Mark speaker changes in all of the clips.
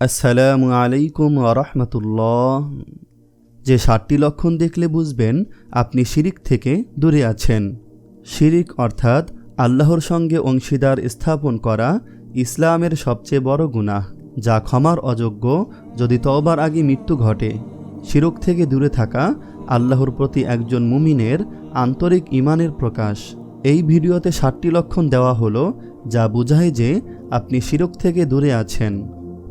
Speaker 1: আসসালামু আলাইকুম আরহামতুল্লাহ যে ষাটটি লক্ষণ দেখলে বুঝবেন আপনি শিরিক থেকে দূরে আছেন। শিরিক অর্থাৎ আল্লাহর সঙ্গে অংশীদার স্থাপন করা ইসলামের সবচেয়ে বড় গুনাহ, যা ক্ষমার অযোগ্য যদি তওবার আগে মৃত্যু ঘটে। শিরক থেকে দূরে থাকা আল্লাহর প্রতি একজন মুমিনের আন্তরিক ইমানের প্রকাশ। এই ভিডিওতে ষাটটি লক্ষণ দেওয়া হলো, যা বোঝায় যে আপনি শিরক থেকে দূরে আছেন।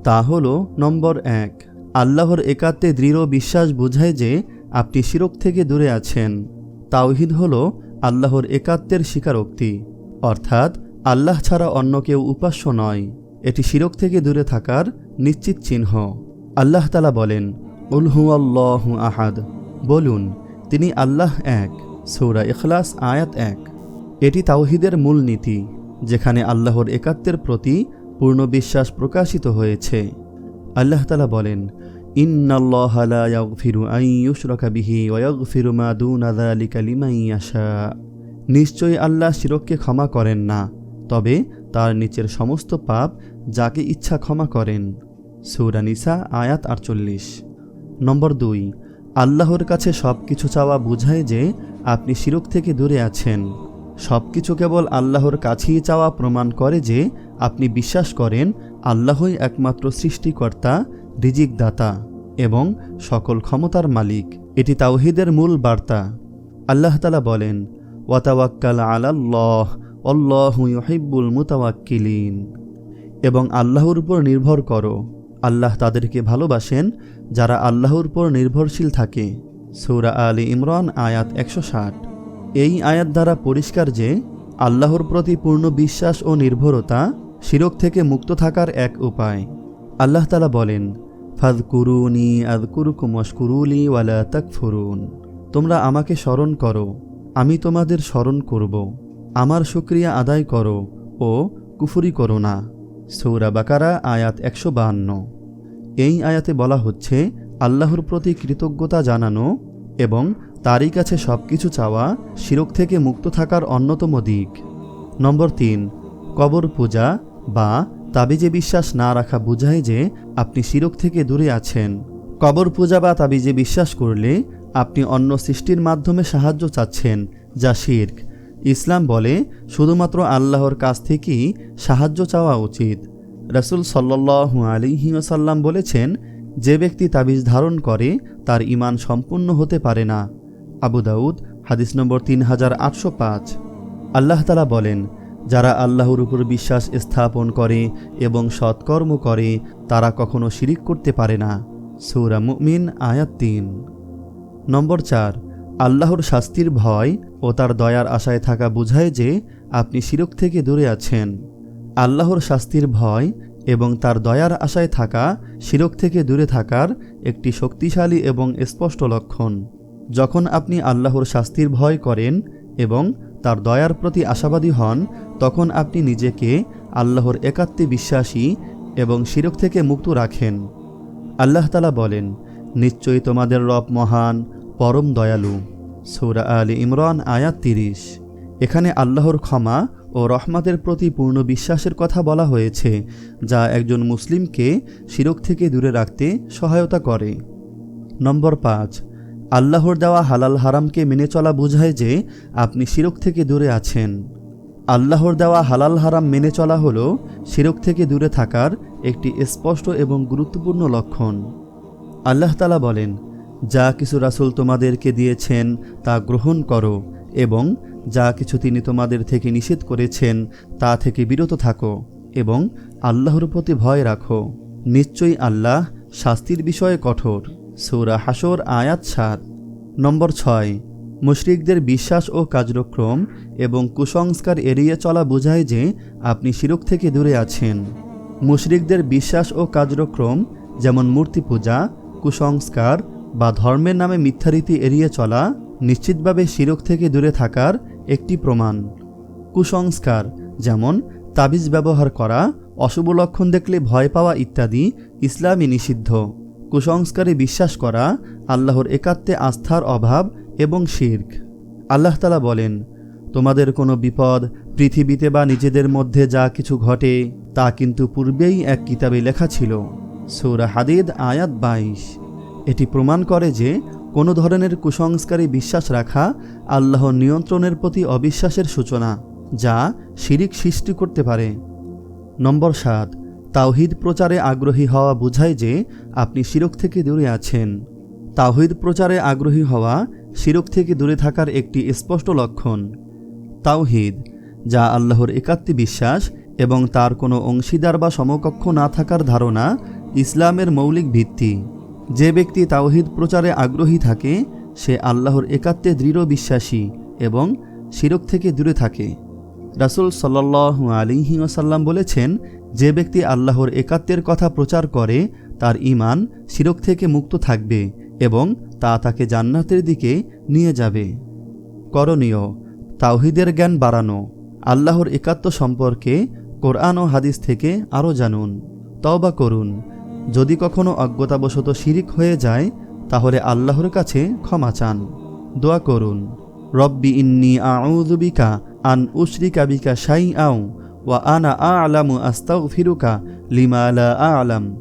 Speaker 1: তা হল নম্বর এক। আল্লাহর একাত্মে দৃঢ় বিশ্বাস বোঝায় যে আপনি শিরক থেকে দূরে আছেন। তাওহিদ হল আল্লাহর একাত্মের স্বীকারোক্তি। অর্থাৎ আল্লাহ ছাড়া অন্য কেউ উপাস্য নয়। এটি শিরক থেকে দূরে থাকার নিশ্চিত চিহ্ন। আল্লাহ তালা বলেন উলহু আল্লাহ আহাদ। বলুন, তিনি আল্লাহ এক। সৌরা ইখলাস আয়াত এক। এটি তাওহিদের মূল নীতি যেখানে আল্লাহর একাত্মের প্রতি পূর্ণ বিশ্বাস প্রকাশিত হয়েছে। আল্লাহ তালা বলেন নিশ্চয়ই আল্লাহ শিরককে ক্ষমা করেন না, তবে তার নিচের সমস্ত পাপ যাকে ইচ্ছা ক্ষমা করেন। সৌরানিসা আয়াত আটচল্লিশ। নম্বর দুই, আল্লাহর কাছে সব কিছু চাওয়া বোঝায় যে আপনি শিরক থেকে দূরে আছেন। সব কিছু কেবল আল্লাহর কাছেই চাওয়া প্রমাণ করে যে আপনি বিশ্বাস করেন আল্লাহই একমাত্র সৃষ্টিকর্তা রিজিক দাতা এবং সকল ক্ষমতার মালিক। এটি তাওহিদের মূল বার্তা। আল্লাহ তালা বলেন, ওয়াতাওয়াক্কাল আলাল্লাহ অল্লাহ ইহিব্বুল মুতাওয়াক্কিলিন। এবং আল্লাহর উপর নির্ভর করো। আল্লাহ তাদেরকে ভালোবাসেন যারা আল্লাহর উপর নির্ভরশীল থাকে। সৌরা আলী ইমরান আয়াত একশো ষাট। এই আয়াত দ্বারা পরিষ্কার যে আল্লাহর প্রতি পূর্ণ বিশ্বাস ও নির্ভরতা শিরক থেকে মুক্ত থাকার এক উপায়। আল্লাহ তালা বলেন আদ কুরুকুমস্কুরুলি ওয়ালা তাকফুরুন। তোমরা আমাকে স্মরণ করো, আমি তোমাদের স্মরণ করব। আমার শুক্রিয়া আদায় করো ও কুফুরি করো না। সৌরা বাকারা, আয়াত একশো বাহান্ন। এই আয়াতে বলা হচ্ছে, আল্লাহর প্রতি কৃতজ্ঞতা জানানো এবং তারই কাছে সব কিছু চাওয়া শিরক থেকে মুক্ত থাকার অন্যতম দিক। নম্বর তিন, কবর পূজা বা তাবিজে বিশ্বাস না রাখা বোঝায় যে আপনি শিরক থেকে দূরে আছেন। কবর পূজা বা তাবিজে বিশ্বাস করলে আপনি অন্য সৃষ্টির মাধ্যমে সাহায্য চাচ্ছেন, যা শির্ক। ইসলাম বলে, শুধুমাত্র আল্লাহর কাছ থেকেই সাহায্য চাওয়া উচিত। রসুল সাল্লু আলিহিসাল্লাম বলেছেন, যে ব্যক্তি তাবিজ ধারণ করে, তার ইমান সম্পূর্ণ হতে পারে না। আবু দাউদ, হাদিস নম্বর তিন হাজার আটশো পাঁচ। আল্লাহ তালা বলেন, যারা আল্লাহর উপর বিশ্বাস স্থাপন করে এবং সৎকর্ম করে, তারা কখনো শিরিক করতে পারে না। সৌরা মুমিন, আয়াত তিন। নম্বর চার, আল্লাহর শাস্তির ভয় ও তার দয়ার আশায় থাকা বোঝায় যে, আপনি শিরক থেকে দূরে আছেন। আল্লাহর শাস্তির ভয় এবং তার দয়ার আশায় থাকা, শিরক থেকে দূরে থাকার একটি শক্তিশালী এবং স্পষ্ট লক্ষণ। যখন আপনি আল্লাহর শাস্তির ভয় করেন এবং তার দয়ার প্রতি আশাবাদী হন, তখন আপনি নিজেকে আল্লাহর একাত্মে বিশ্বাসী এবং শিরক থেকে মুক্ত রাখেন। আল্লাহ তালা বলেন, নিশ্চয়ই তোমাদের রব মহান, পরম দয়ালু। সৌরা আলী ইমরান, আয়াত তিরিশ। এখানে আল্লাহর ক্ষমা ও রহমাতের প্রতি পূর্ণ বিশ্বাসের কথা বলা হয়েছে, যা একজন মুসলিমকে শিরক থেকে দূরে রাখতে সহায়তা করে। নম্বর পাঁচ আল্লাহর দেওয়া হালাল হারামকে মেনে চলা বোঝায় যে আপনি শিরক থেকে দূরে আছেন। আল্লাহর দেওয়া হালাল হারাম মেনে চলা হল শিরক থেকে দূরে থাকার একটি স্পষ্ট এবং গুরুত্বপূর্ণ লক্ষণ। আল্লাহ তালা বলেন, যা কিছু রাসুল তোমাদেরকে দিয়েছেন তা গ্রহণ করো এবং যা কিছু তিনি তোমাদের থেকে নিষেধ করেছেন তা থেকে বিরত থাকো এবং আল্লাহর প্রতি ভয় রাখো। নিশ্চয়ই আল্লাহ শাস্তির বিষয়ে কঠোর। সৌরা হাসর আয়াত সাত, নম্বর ছয়, মুশরিকদের বিশ্বাস ও কার্যক্রম এবং কুসংস্কার এড়িয়ে চলা বোঝায় যে আপনি শিরক থেকে দূরে আছেন। মুশরিকদের বিশ্বাস ও কার্যক্রম যেমন মূর্তি পূজা, কুসংস্কার বা ধর্মের নামে মিথ্যারীতি এড়িয়ে চলা নিশ্চিতভাবে শিরক থেকে দূরে থাকার একটি প্রমাণ। কুসংস্কার যেমন তাবিজ ব্যবহার করা, অশুভ লক্ষণ দেখলে ভয় পাওয়া ইত্যাদি ইসলামী নিষিদ্ধ। কুসংস্কারে বিশ্বাস করা, আল্লাহর একাত্মে আস্থার অভাব এবং শির্ক। আল্লাহ তালা বলেন, তোমাদের কোনো বিপদ পৃথিবীতে বা নিজেদের মধ্যে যা কিছু ঘটে, তা কিন্তু পূর্বেই এক কিতাবে লেখা ছিল। সৌরা হাদিদ, আয়াত বাইশ। এটি প্রমাণ করে যে, কোনো ধরনের কুসংস্কারে বিশ্বাস রাখা আল্লাহর নিয়ন্ত্রণের প্রতি অবিশ্বাসের সূচনা, যা শিরিক সৃষ্টি করতে পারে। নম্বর সাত তাওহিদ প্রচারে আগ্রহী হওয়া বোঝায় যে আপনি শিরক থেকে দূরে আছেন। তাওহিদ প্রচারে আগ্রহী হওয়া শিরক থেকে দূরে থাকার একটি স্পষ্ট লক্ষণ। তাওহিদ, যা আল্লাহর একাত্মী বিশ্বাস এবং তার কোনো অংশীদার বা সমকক্ষ না থাকার ধারণা, ইসলামের মৌলিক ভিত্তি। যে ব্যক্তি তাওহিদ প্রচারে আগ্রহী থাকে, সে আল্লাহর একাত্মে দৃঢ় বিশ্বাসী এবং শিরক থেকে দূরে থাকে। রাসুল সাল্লাহ আলিহি ওসাল্লাম বলেছেন, যে ব্যক্তি আল্লাহর একাত্মের কথা প্রচার করে, তার ইমান শিরক থেকে মুক্ত থাকবে এবং তা তাকে জান্নাতের দিকে নিয়ে যাবে। করণীয়, তাওহিদের জ্ঞান বাড়ানো, আল্লাহর একাত্ম সম্পর্কে কোরআন ও হাদিস থেকে আরও জানুন। তওবা করুন, যদি কখনো অজ্ঞতাবশত শিরিক হয়ে যায়, তাহলে আল্লাহর কাছে ক্ষমা চান। দোয়া করুন, রব্বি ইন্নি আউযুবিকা আন উশরিকা বিকা সাই আউ ওয়া আনা আ আ'লামু আস্তাগফিরুকা লিমা লা আ'লাম।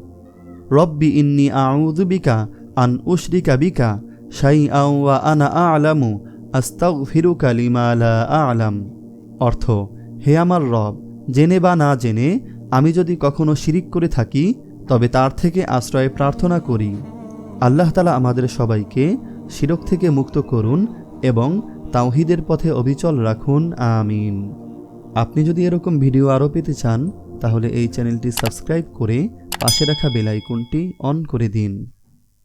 Speaker 1: রব্বি ইন্নি আউযুবিকা আন উশরিকা বিকা শাই আউ ওয়া আনা আ'লামু আস্তাগফিরুকা লিমা লা আ'লাম। অর্থ, হে আমার রব, জেনে বা না জেনে আমি যদি কখনো শিরিক করে থাকি, তবে তার থেকে আশ্রয় প্রার্থনা করি। আল্লাহ তালা আমাদের সবাইকে শিরক থেকে মুক্ত করুন এবং তাওহিদের পথে অবিচল রাখুন, আমিন। আপনি যদি এরকম ভিডিও আরও পেতে চান, তাহলে এই চ্যানেলটি সাবস্ক্রাইব করে পাশে রাখা বেলাইকনটি অন করে দিন।